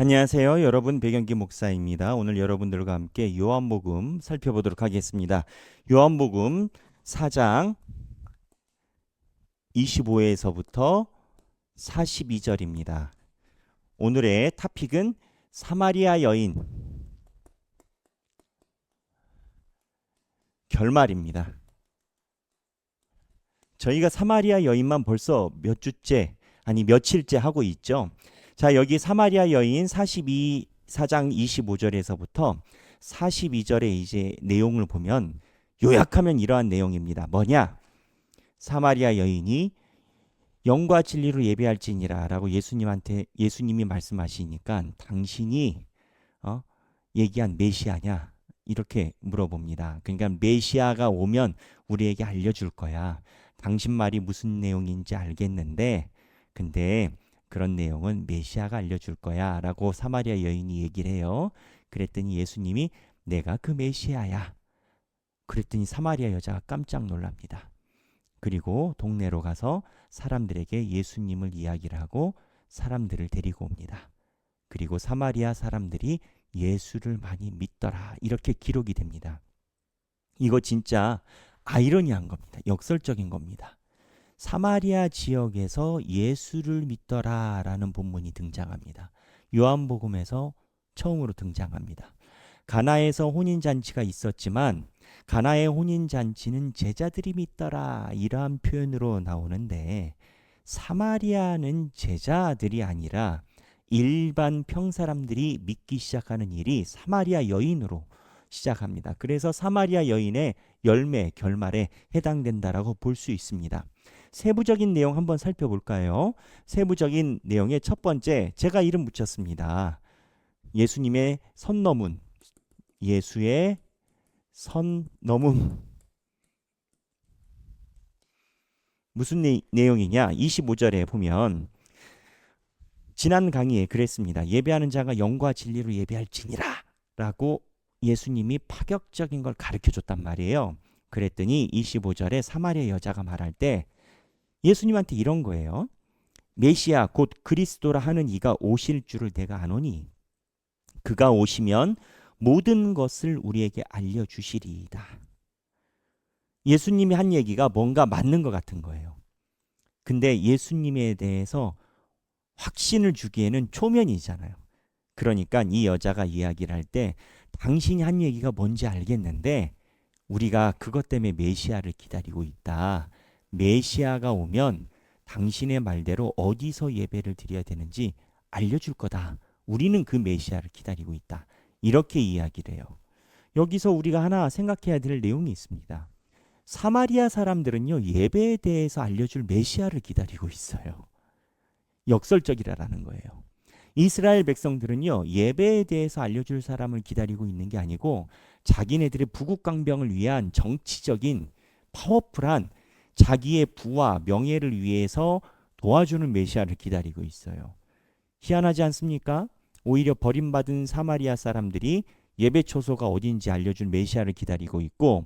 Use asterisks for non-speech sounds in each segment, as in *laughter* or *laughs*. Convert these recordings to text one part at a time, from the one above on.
안녕하세요. 여러분 배경기 목사입니다. 오늘 여러분들과 함께 요한복음 살펴보도록 하겠습니다. 요한복음 4장 25회에서부터 42절입니다. 오늘의 타픽은 사마리아 여인 결말입니다. 저희가 사마리아 여인만 벌써 몇 주째 아니 며칠째 하고 있죠. 자, 여기 사마리아 여인 42 4장 25절에서부터 42절의 이제 내용을 보면 요약하면 이러한 내용입니다. 뭐냐? 사마리아 여인이 영과 진리로 예배할지니라라고 예수님한테 예수님이 말씀하시니까 당신이 어? 얘기한 메시아냐? 이렇게 물어봅니다. 그러니까 메시아가 오면 우리에게 알려줄 거야. 당신 말이 무슨 내용인지 알겠는데, 근데 그런 내용은 메시아가 알려줄 거야. 라고 사마리아 여인이 얘기를 해요. 그랬더니 예수님이 내가 그 메시아야. 그랬더니 사마리아 여자가 깜짝 놀랍니다. 그리고 동네로 가서 사람들에게 예수님을 이야기를 하고 사람들을 데리고 옵니다. 그리고 사마리아 사람들이 예수를 많이 믿더라. 이렇게 기록이 됩니다. 이거 진짜 아이러니한 겁니다. 역설적인 겁니다. 사마리아 지역에서 예수를 믿더라 라는 본문이 등장합니다. 요한복음에서 처음으로 등장합니다. 가나에서 혼인 잔치가 있었지만 가나의 혼인 잔치는 제자들이 믿더라 이러한 표현으로 나오는데 사마리아는 제자들이 아니라 일반 평 사람들이 믿기 시작하는 일이 사마리아 여인으로 시작합니다. 그래서 사마리아 여인의 열매 결말에 해당된다라고 볼 수 있습니다. 세부적인 내용 한번 살펴볼까요? 세부적인 내용의 첫 번째 제가 이름 붙였습니다. 예수님의 선 넘은 예수의 선 넘음 무슨 내, 내용이냐? 25절에 보면 지난 강의에 그랬습니다. 예배하는 자가 영과 진리로 예배할지니라 라고 예수님이 파격적인 걸 가르쳐 줬단 말이에요. 그랬더니 25절에 사마리아 여자가 말할 때 예수님한테 이런 거예요. 메시아 곧 그리스도라 하는 이가 오실 줄을 내가 아노니 그가 오시면 모든 것을 우리에게 알려 주시리이다. 예수님이 한 얘기가 뭔가 맞는 것 같은 거예요. 근데 예수님에 대해서 확신을 주기에는 초면이잖아요. 그러니까 이 여자가 이야기를 할 때 당신이 한 얘기가 뭔지 알겠는데 우리가 그것 때문에 메시아를 기다리고 있다. 메시아가 오면 당신의 말대로 어디서 예배를 드려야 되는지 알려줄 거다. 우리는 그 메시아를 기다리고 있다. 이렇게 이야기를 해요. 여기서 우리가 하나 생각해야 될 내용이 있습니다. 사마리아 사람들은요, 예배에 대해서 알려줄 메시아를 기다리고 있어요. 역설적이라는 거예요. 이스라엘 백성들은요, 예배에 대해서 알려줄 사람을 기다리고 있는 게 아니고 자기네들의 부국강병을 위한 정치적인 파워풀한 자기의 부와 명예를 위해서 도와주는 메시아를 기다리고 있어요. 희한하지 않습니까? 오히려 버림받은 사마리아 사람들이 예배 초소가 어딘지 알려줄 메시아를 기다리고 있고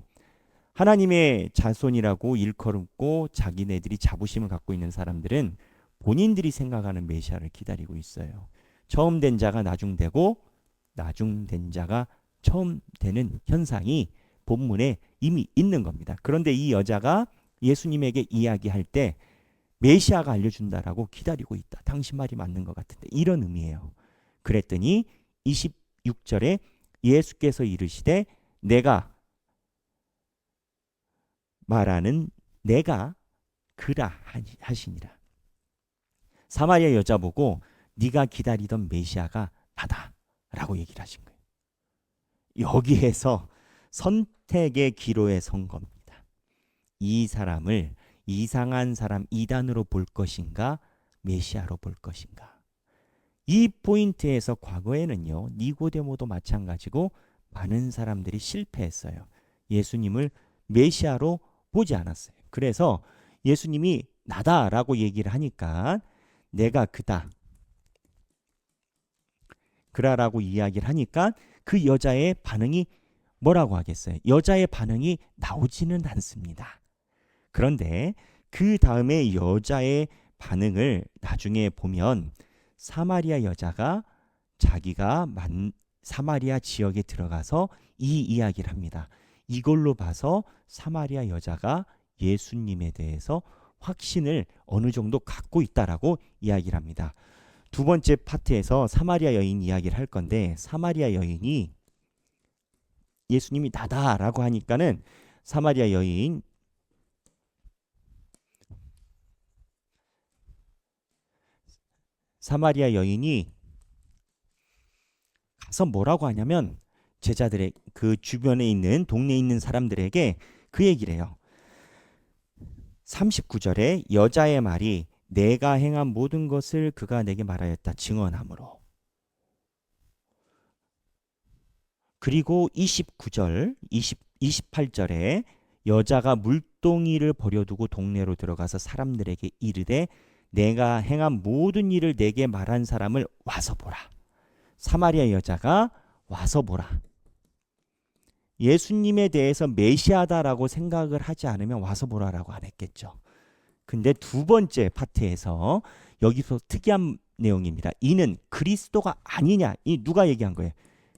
하나님의 자손이라고 일컬음고 자기네들이 자부심을 갖고 있는 사람들은 본인들이 생각하는 메시아를 기다리고 있어요. 처음 된 자가 나중 되고 나중 된 자가 처음 되는 현상이 본문에 이미 있는 겁니다. 그런데 이 여자가 예수님에게 이야기할 때 메시아가 알려준다라고 기다리고 있다. 당신 말이 맞는 것 같은데 이런 의미예요. 그랬더니 26절에 예수께서 이르시되 내가 말하는 내가 그라 하시니라. 사마리아 여자 보고 네가 기다리던 메시아가 나다라고 얘기를 하신 거예요. 여기에서 선택의 기로에 선 겁니다. 이 사람을 이상한 사람 이단으로 볼 것인가 메시아로 볼 것인가. 이 포인트에서 과거에는요 니고데모도 마찬가지고 많은 사람들이 실패했어요. 예수님을 메시아로 보지 않았어요. 그래서 예수님이 나다라고 얘기를 하니까 내가 그다. 그라라고 이야기를 하니까 그 여자의 반응이 뭐라고 하겠어요? 여자의 반응이 나오지는 않습니다 그런데 그 다음에 여자의 반응을 나중에 보면 사마리아 여자가 자기가 만, 사마리아 지역에 들어가서 이 이야기를 합니다. 이걸로 봐서 사마리아 여자가 예수님에 대해서 확신을 어느 정도 갖고 있다라고 이야기를 합니다. 두 번째 파트에서 사마리아 여인 이야기를 할 건데 사마리아 여인이 예수님이 나다라고 하니까는 사마리아 여인 사마리아 여인이 가서 뭐라고 하냐면 제자들의 그 주변에 있는 동네에 있는 사람들에게 그 얘기를 해요. 39절에 여자의 말이 내가 행한 모든 것을 그가 내게 말하였다 증언함으로. 그리고 29절, 20, 28절에 여자가 물동이를 버려두고 동네로 들어가서 사람들에게 이르되 내가 행한 모든 일을 내게 말한 사람을 와서 보라. 사마리아 여자가 와서 보라. 예수님에 대해서 메시아다라고 생각을 하지 않으면 와서 보라라고 안 했겠죠. 근데 두 번째 파트에서 여기서 특이한 내용입니다. 이는 그리스도가 아니냐. 이 누가 얘기한 거예요?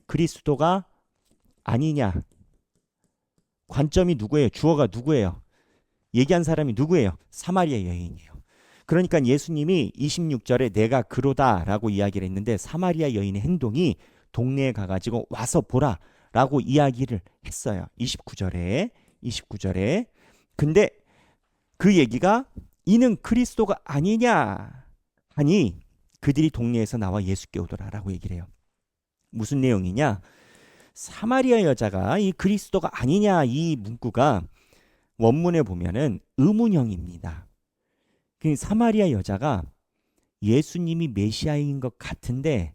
그리스도가 아니냐. 관점이 누구예요? 주어가 누구예요? 얘기한 사람이 누구예요? 사마리아 여인이에요. 그러니까 예수님이 26절에 내가 그로다라고 이야기를 했는데 사마리아 여인의 행동이 동네에 가가지고 와서 보라라고 이야기를 했어요. 29절에 29절에 근데 그 얘기가 이는 그리스도가 아니냐 하니 그들이 동네에서 나와 예수께 오더라라고 얘기를 해요. 무슨 내용이냐? 사마리아 여자가 이 그리스도가 아니냐 이 문구가 원문에 보면은 의문형입니다. 그 사마리아 여자가 예수님이 메시아인 것 같은데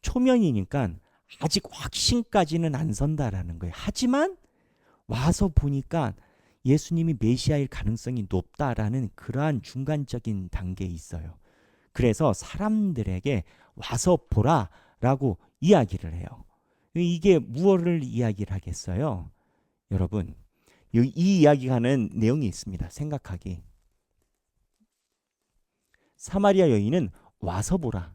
초면이니까 아직 확신까지는 안 선다라는 거예요. 하지만 와서 보니까 예수님이 메시아일 가능성이 높다라는 그러한 중간적인 단계에 있어요. 그래서 사람들에게 와서 보라라고 이야기를 해요. 이게 무엇을 이야기를 하겠어요? 여러분, 이, 이 이야기가 하는 내용이 있습니다. 생각하기. 사마리아 여인은 와서 보라.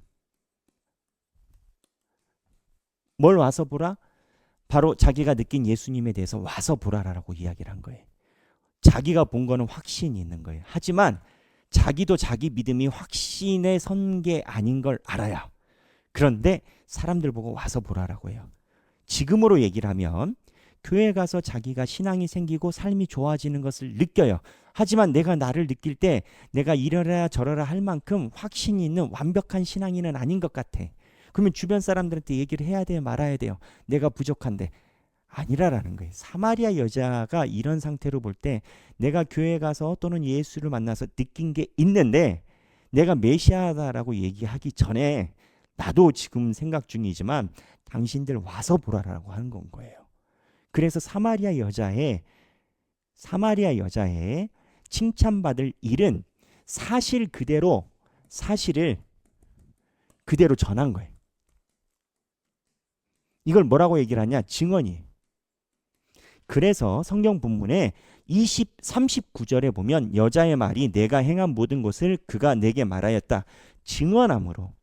뭘 와서 보라? 바로 자기가 느낀 예수님에 대해서 와서 보라라고 이야기를 한 거예요. 자기가 본 거는 확신이 있는 거예요. 하지만 자기도 자기 믿음이 확신에 선게 아닌 걸 알아요. 그런데 사람들 보고 와서 보라라고 해요. 지금으로 얘기를 하면 교회 가서 자기가 신앙이 생기고 삶이 좋아지는 것을 느껴요. 하지만 내가 나를 느낄 때 내가 이러라 저러라 할 만큼 확신이 있는 완벽한 신앙인은 아닌 것 같아. 그러면 주변 사람들한테 얘기를 해야 돼요, 말아야 돼요. 내가 부족한데 아니라라는 거예요. 사마리아 여자가 이런 상태로 볼 때 내가 교회 가서 또는 예수를 만나서 느낀 게 있는데 내가 메시아다라고 얘기하기 전에 나도 지금 생각 중이지만 당신들 와서 보라라고 하는 건 거예요. 그래서 사마리아 여자의 사마리아 여자의 칭찬받을 일은 사실 그대로 사실을 그대로 전한 거예요. 이걸 뭐라고 얘기를 하냐? 증언이에요. 그래서 성경 본문에 20, 39절에 보면 여자의 말이 내가 행한 모든 것을 그가 내게 말하였다. 증언함으로.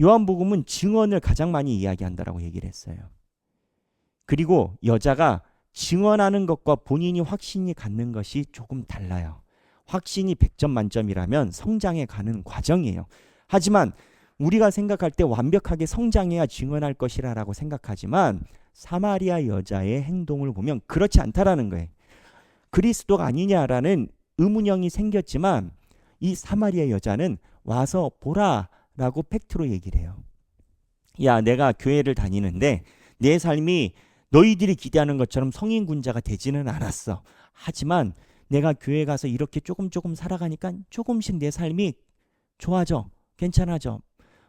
요한복음은 증언을 가장 많이 이야기한다라고 얘기를 했어요. 그리고 여자가 증언하는 것과 본인이 확신이 갖는 것이 조금 달라요. 확신이 100점 만점이라면 성장해 가는 과정이에요. 하지만 우리가 생각할 때 완벽하게 성장해야 증언할 것이라라고 생각하지만 사마리아 여자의 행동을 보면 그렇지 않다라는 거예요. 그리스도가 아니냐라는 의문형이 생겼지만 이 사마리아 여자는 와서 보라라고 팩트로 얘기를 해요. 야, 내가 교회를 다니는데 내 삶이 너희들이 기대하는 것처럼 성인 군자가 되지는 않았어. 하지만 내가 교회 가서 이렇게 조금 조금 살아가니까 조금씩 내 삶이 좋아져. 괜찮아져.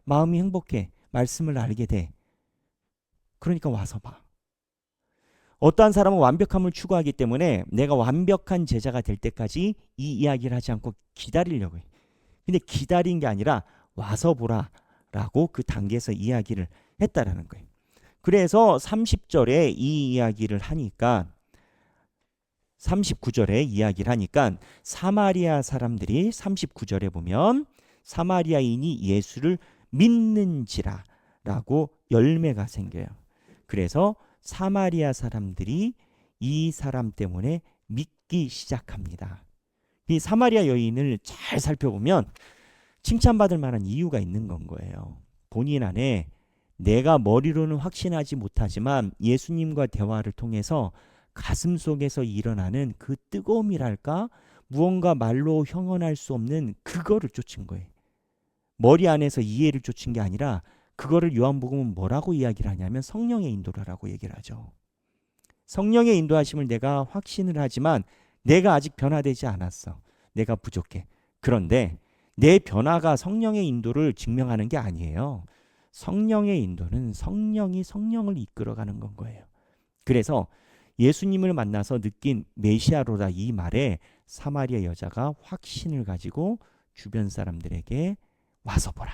마음이 행복해. 말씀을 알게 돼. 그러니까 와서 봐. 어떠한 사람은 완벽함을 추구하기 때문에 내가 완벽한 제자가 될 때까지 이 이야기를 하지 않고 기다리려고 해. 근데 기다린 게 아니라 와서 보라라고 그 단계에서 이야기를 했다라는 거예요. 그래서 30절에 이 이야기를 하니까 39절에 이야기를 하니까 사마리아 사람들이 39절에 보면 사마리아인이 예수를 믿는지라 라고 열매가 생겨요. 그래서 사마리아 사람들이 이 사람 때문에 믿기 시작합니다. 이 사마리아 여인을 잘 살펴보면 칭찬받을 만한 이유가 있는 건 거예요. 본인 안에 내가 머리로는 확신하지 못하지만 예수님과 대화를 통해서 가슴 속에서 일어나는 그 뜨거움이랄까 무언가 말로 형언할 수 없는 그거를 쫓은 거예요. 머리 안에서 이해를 쫓은 게 아니라 그거를 요한복음은 뭐라고 이야기를 하냐면 성령의 인도라고 얘기를 하죠. 성령의 인도하심을 내가 확신을 하지만 내가 아직 변화되지 않았어. 내가 부족해. 그런데 내 변화가 성령의 인도를 증명하는 게 아니에요. 성령의 인도는 성령이 성령을 이끌어가는 건 거예요. 그래서 예수님을 만나서 느낀 메시아로다 이 말에 사마리아 여자가 확신을 가지고 주변 사람들에게 와서 보라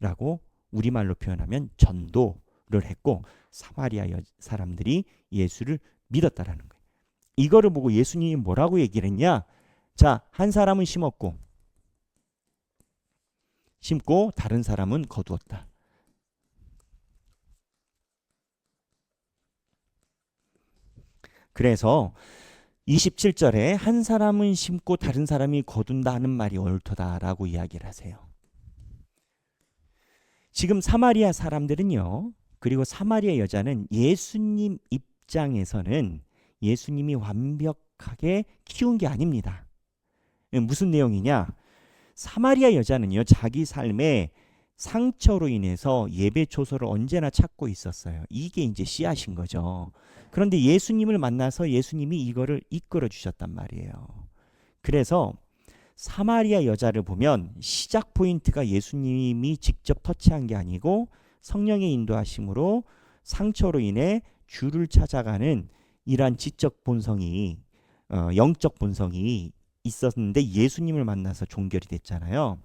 라고 우리말로 표현하면 전도를 했고 사마리아 여, 사람들이 예수를 믿었다라는 거예요. 이거를 보고 예수님이 뭐라고 얘기를 했냐? 자, 한 사람은 심었고 심고 다른 사람은 거두었다. 그래서 27절에 한 사람은 심고 다른 사람이 거둔다 하는 말이 옳다라고 이야기를 하세요. 지금 사마리아 사람들은요. 그리고 사마리아 여자는 예수님 입장에서는 예수님이 완벽하게 키운 게 아닙니다. 무슨 내용이냐? 사마리아 여자는요. 자기 삶에 상처로 인해서 예배 초소를 언제나 찾고 있었어요. 이게 이제 씨앗인 거죠. 그런데 예수님을 만나서 예수님이 이거를 이끌어 주셨단 말이에요. 그래서 사마리아 여자를 보면 시작 포인트가 예수님이 직접 터치한 게 아니고 성령의 인도하심으로 상처로 인해 주를 찾아가는 이러한 지적 본성이 어, 영적 본성이 있었는데 예수님을 만나서 종결이 됐잖아요.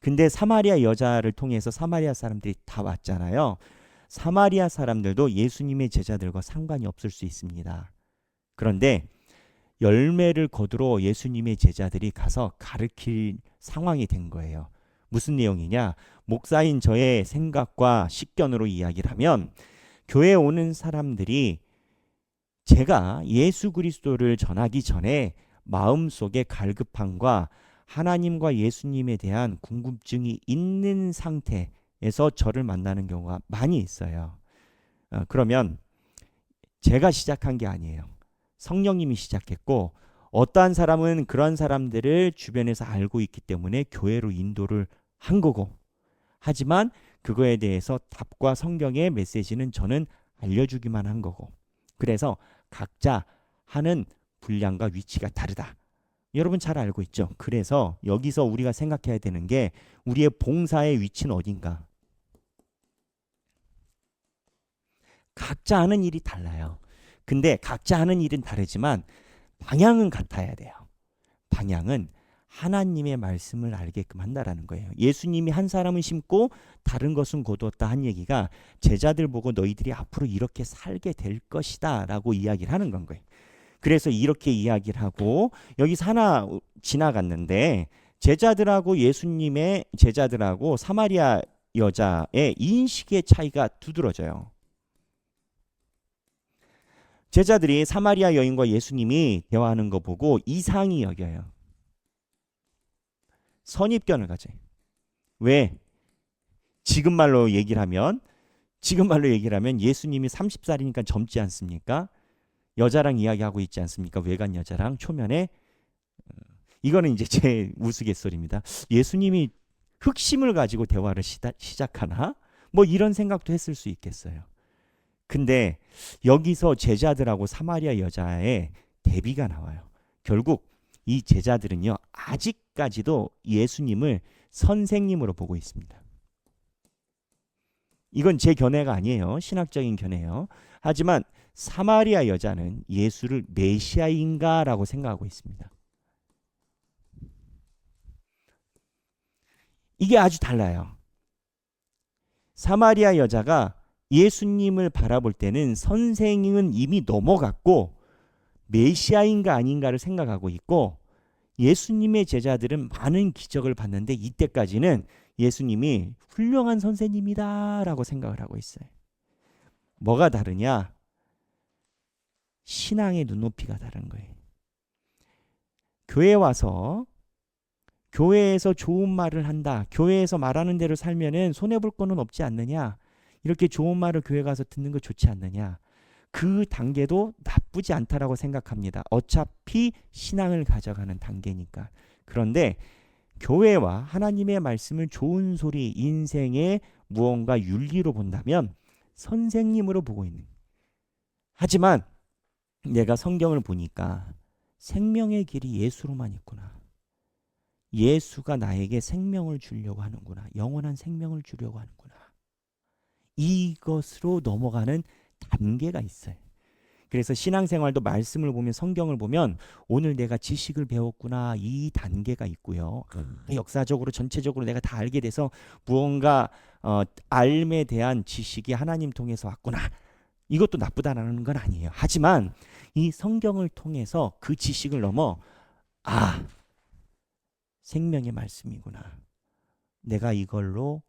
근데 사마리아 여자를 통해서 사마리아 사람들이 다 왔잖아요. 사마리아 사람들도 예수님의 제자들과 상관이 없을 수 있습니다. 그런데 열매를 거두러 예수님의 제자들이 가서 가르칠 상황이 된 거예요. 무슨 내용이냐? 목사인 저의 생각과 식견으로 이야기를 하면 교회에 오는 사람들이 제가 예수 그리스도를 전하기 전에 마음속에 갈급함과 하나님과 예수님에 대한 궁금증이 있는 상태에서 저를 만나는 경우가 많이 있어요. 어, 그러면 제가 시작한 게 아니에요. 성령님이 시작했고 어떠한 사람은 그런 사람들을 주변에서 알고 있기 때문에 교회로 인도를 한 거고 하지만 그거에 대해서 답과 성경의 메시지는 저는 알려주기만 한 거고 그래서 각자 하는 분량과 위치가 다르다. 여러분 잘 알고 있죠? 그래서 여기서 우리가 생각해야 되는 게 우리의 봉사의 위치는 어딘가? 각자 하는 일이 달라요. 근데 각자 하는 일은 다르지만 방향은 같아야 돼요. 방향은 하나님의 말씀을 알게끔 한다라는 거예요. 예수님이 한 사람은 심고 다른 것은 거두었다 한 얘기가 제자들 보고 너희들이 앞으로 이렇게 살게 될 것이다라고 이야기를 하는 건 거예요. 그래서 이렇게 이야기를 하고 여기서 하나 지나갔는데 제자들하고 예수님의 제자들하고 사마리아 여자의 인식의 차이가 두드러져요. 제자들이 사마리아 여인과 예수님이 대화하는 거 보고 이상히 여겨요. 선입견을 가져요. 왜? 지금 말로 얘기를 하면 지금 말로 얘기를 하면 예수님이 30살이니까 젊지 않습니까? 여자랑 이야기하고 있지 않습니까? 외간 여자랑 초면에 어, 이거는 이제 제 *laughs* 우스갯소리입니다. 예수님이 흑심을 가지고 대화를 시작하나? 뭐 이런 생각도 했을 수 있겠어요. 근데 여기서 제자들하고 사마리아 여자의 대비가 나와요. 결국 이 제자들은요, 아직까지도 예수님을 선생님으로 보고 있습니다. 이건 제 견해가 아니에요. 신학적인 견해예요. 하지만 사마리아 여자는 예수를 메시아인가라고 생각하고 있습니다. 이게 아주 달라요. 사마리아 여자가 예수님을 바라볼 때는 선생님은 이미 넘어갔고 메시아인가 아닌가를 생각하고 있고 예수님의 제자들은 많은 기적을 봤는데 이때까지는 예수님이 훌륭한 선생님이다라고 생각을 하고 있어요. 뭐가 다르냐? 신앙의 눈높이가 다른 거예요. 교회 와서 교회에서 좋은 말을 한다. 교회에서 말하는 대로 살면은 손해 볼 거는 없지 않느냐? 이렇게 좋은 말을 교회 가서 듣는 거 좋지 않느냐? 그 단계도 나쁘지 않다라고 생각합니다. 어차피 신앙을 가져가는 단계니까. 그런데 교회와 하나님의 말씀을 좋은 소리, 인생의 무언가 윤리로 본다면 선생님으로 보고 있는. 하지만 내가 성경을 보니까 생명의 길이 예수로만 있구나. 예수가 나에게 생명을 주려고 하는구나. 영원한 생명을 주려고 하는구나. 이것으로 넘어가는 단계가 있어요. 그래서 신앙생활도 말씀을 보면 성경을 보면 오늘 내가 지식을 배웠구나 이 단계가 있고요. 역사적으로 전체적으로 내가 다 알게 돼서 무언가 어, 알에 대한 지식이 하나님 통해서 왔구나. 이것도 나쁘다라는 건 아니에요. 하지만 이 성경을 통해서 그 지식을 넘어 아 생명의 말씀이구나. 내가 이걸로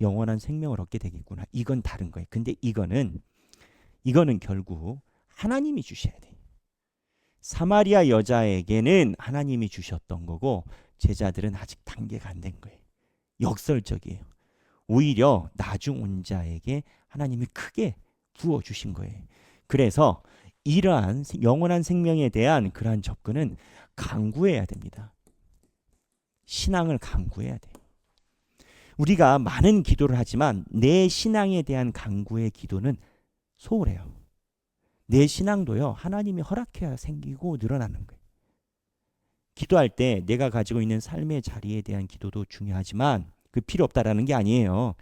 영원한 생명을 얻게 되겠구나. 이건 다른 거예요. 근데 이거는 이거는 결국 하나님이 주셔야 돼. 사마리아 여자에게는 하나님이 주셨던 거고 제자들은 아직 단계가 안 된 거예요. 역설적이에요. 오히려 나중 온 자에게 하나님이 크게 부어 주신 거예요. 그래서 이러한 영원한 생명에 대한 그러한 접근은 강구해야 됩니다. 신앙을 강구해야 돼. 우리가 많은 기도를 하지만 내 신앙에 대한 강구의 기도는 소홀해요. 내 신앙도요, 하나님이 허락해야 생기고 늘어나는 거예요. 기도할 때 내가 가지고 있는 삶의 자리에 대한 기도도 중요하지만 그 필요 없다라는 게 아니에요.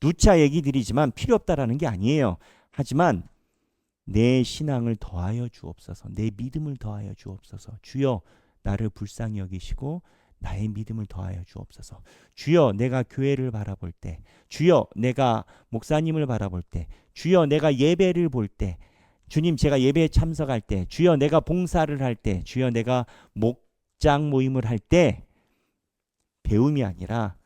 누차 얘기 드리지만 필요 없다라는 게 아니에요. 하지만 내 신앙을 더하여 주옵소서. 내 믿음을 더하여 주옵소서. 주여 나를 불쌍히 여기시고 나의 믿음을 더하여 주옵소서. 주여 내가 교회를 바라볼 때, 주여 내가 목사님을 바라볼 때, 주여 내가 예배를 볼 때, 주님 제가 예배에 참석할 때, 주여 내가 봉사를 할 때, 주여 내가 목장 모임을 할 때 배움이 아니라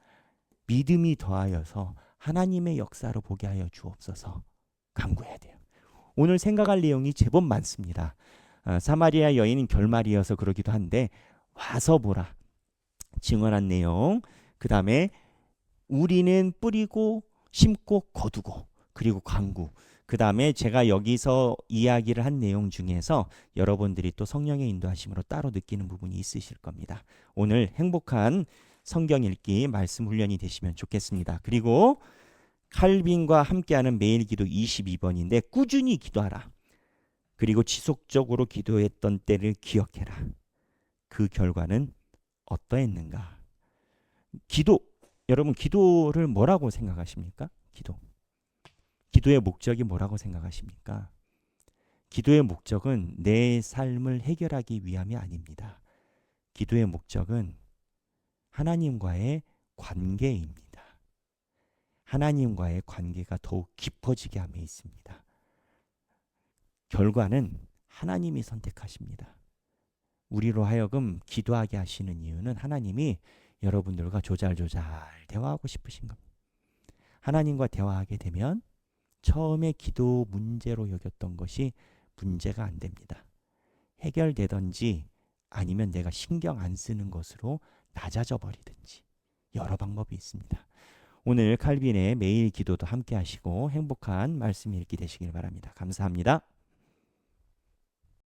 믿음이 더하여서 하나님의 역사로 보게 하여 주옵소서. 간구해야 돼요. 오늘 생각할 내용이 제법 많습니다. 아, 사마리아 여인은 결말이어서 그러기도 한데 와서 보라. 증언한 내용. 그 다음에 우리는 뿌리고 심고 거두고 그리고 강구. 그 다음에 제가 여기서 이야기를 한 내용 중에서 여러분들이 또 성령의 인도하심으로 따로 느끼는 부분이 있으실 겁니다. 오늘 행복한 성경 읽기 말씀 훈련이 되시면 좋겠습니다. 그리고 칼빈과 함께하는 매일 기도 22번인데 꾸준히 기도하라. 그리고 지속적으로 기도했던 때를 기억해라. 그 결과는 어떠했는가? 기도 여러분 기도를 뭐라고 생각하십니까? 기도. 기도의 목적이 뭐라고 생각하십니까? 기도의 목적은 내 삶을 해결하기 위함이 아닙니다. 기도의 목적은 하나님과의 관계입니다. 하나님과의 관계가 더욱 깊어지게 함에 있습니다. 결과는 하나님이 선택하십니다. 우리로 하여금 기도하게 하시는 이유는 하나님이 여러분들과 조잘조잘 대화하고 싶으신 겁니다. 하나님과 대화하게 되면 처음에 기도 문제로 여겼던 것이 문제가 안 됩니다. 해결되든지 아니면 내가 신경 안 쓰는 것으로 낮아져 버리든지 여러 방법이 있습니다. 오늘 칼빈의 매일 기도도 함께 하시고 행복한 말씀 읽기 되시길 바랍니다. 감사합니다.